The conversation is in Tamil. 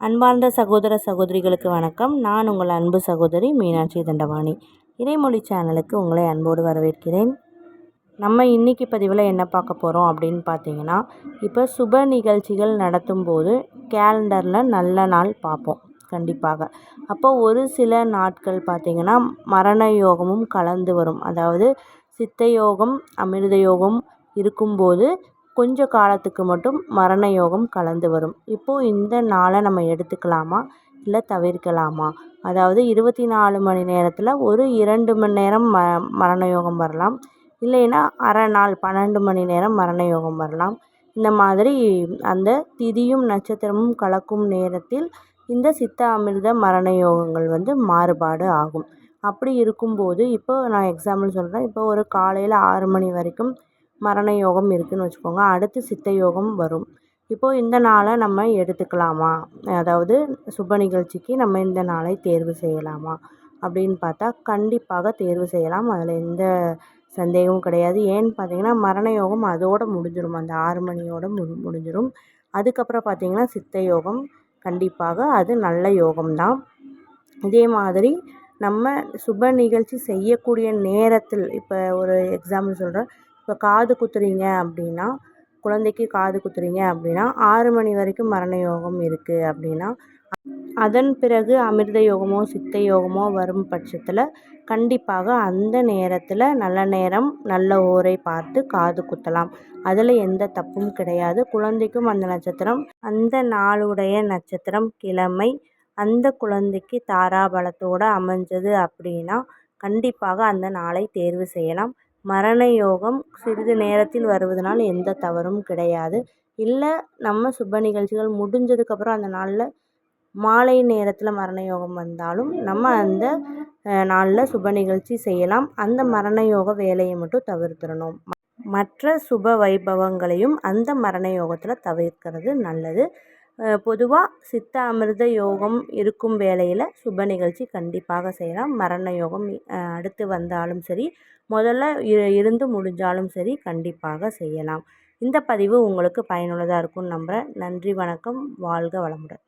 அன்பார்ந்த சகோதர சகோதரிகளுக்கு வணக்கம். நான் உங்கள் அன்பு சகோதரி மீனாட்சி தண்டவாணி இறைமொழி சேனலுக்கு உங்களை அன்போடு வரவேற்கிறேன். நம்ம இன்றைக்கி பதிவில் என்ன பார்க்க போகிறோம் அப்படின்னு பார்த்தீங்கன்னா இப்போ சுப நிகழ்ச்சிகள் நடத்தும் போது கேலண்டரில் நல்ல நாள் பார்ப்போம். கண்டிப்பாக. அப்போ ஒரு சில நாட்கள் பார்த்திங்கன்னா மரண யோகமும் கலந்து வரும். அதாவது சித்த யோகம் அமிர்த யோகம் இருக்கும்போது கொஞ்ச காலத்துக்கு மட்டும் மரண யோகம் கலந்து வரும். இப்போது இந்த நாளை நம்ம எடுத்துக்கலாமா? இல்லை தவிர்க்கலாமா? அதாவது இருபத்தி நாலு மணி நேரத்தில் ஒரு இரண்டு மணி நேரம் ம மரண யோகம் வரலாம். இல்லைன்னா அரை நாள் பன்னெண்டு மணி நேரம் மரண யோகம் வரலாம். இந்த மாதிரி அந்த திதியும் நட்சத்திரமும் கலக்கும் நேரத்தில் இந்த சித்த அமிர்த மரண யோகங்கள் வந்து மாறுபாடு ஆகும். அப்படி இருக்கும்போது இப்போ நான் எக்ஸாம்பிள் சொல்கிறேன் இப்போ ஒரு காலையில் ஆறு மணி வரைக்கும் மரண யோகம் இருக்குதுன்னு வச்சுக்கோங்க. அடுத்து சித்த யோகம் வரும். இப்போது இந்த நாளை நம்ம எடுத்துக்கலாமா? அதாவது சுப நிகழ்ச்சிக்கு நம்ம இந்த நாளை தேர்வு செய்யலாமா? அப்படின்னு பார்த்தா கண்டிப்பாக தேர்வு செய்யலாம். அதில் எந்த சந்தேகமும் கிடையாது. ஏன்னு பார்த்தீங்கன்னா மரண யோகம் அதோடு முடிஞ்சிடும் அந்த ஆறு மணியோடு முடி முடிஞ்சிடும் அதுக்கப்புறம் பார்த்திங்கன்னா சித்த யோகம் கண்டிப்பாக அது நல்ல யோகம்தான். இதே மாதிரி நம்ம சுப நிகழ்ச்சி செய்யக்கூடிய நேரத்தில் இப்போ ஒரு எக்ஸாம்பிள் சொல்கிறேன் இப்போ காது குத்துறீங்க அப்படின்னா குழந்தைக்கு காது குத்துறீங்க அப்படின்னா ஆறு மணி வரைக்கும் மரண யோகம் இருக்குது அப்படின்னா அதன் பிறகு அமிர்த யோகமோ சித்த யோகமோ வரும் பட்சத்தில் கண்டிப்பாக அந்த நேரத்தில் நல்ல நேரம் நல்ல ஓரை பார்த்து காது குத்தலாம். அதில் எந்த தப்பும் கிடையாது. குழந்தைக்கும் அந்த நட்சத்திரம் அந்த நாளுடைய நட்சத்திரம் கிழமை அந்த குழந்தைக்கு தாராபலத்தோடு அமைஞ்சது அப்படின்னா கண்டிப்பாக அந்த நாளை தேர்வு செய்யலாம். மரண யோகம் சிறிது நேரத்தில் வருவதனால் எந்த தவறும் கிடையாது. இல்லை நம்ம சுப நிகழ்ச்சிகள் முடிஞ்சதுக்கப்புறம் அந்த நாளில் மாலை நேரத்தில் மரண யோகம் வந்தாலும் நம்ம அந்த நாளில் சுப நிகழ்ச்சி செய்யலாம். அந்த மரண யோக வேலையை மட்டும் தவிர்த்திடணும். மற்ற சுப வைபவங்களையும் அந்த மரண யோகத்தில் தவிர்க்கிறது நல்லது. பொதுவாக சித்த அமிர்த யோகம் இருக்கும் வேளையில் சுப நிகழ்ச்சி கண்டிப்பாக செய்யலாம். மரண யோகம் அடுத்து வந்தாலும் சரி முதல்ல இருந்து முடிஞ்சாலும் சரி கண்டிப்பாக செய்யலாம். இந்த பதிவு உங்களுக்கு பயனுள்ளதாக இருக்கும்னு நம்புகிறேன் நன்றி வணக்கம். வாழ்க வளமுடன்.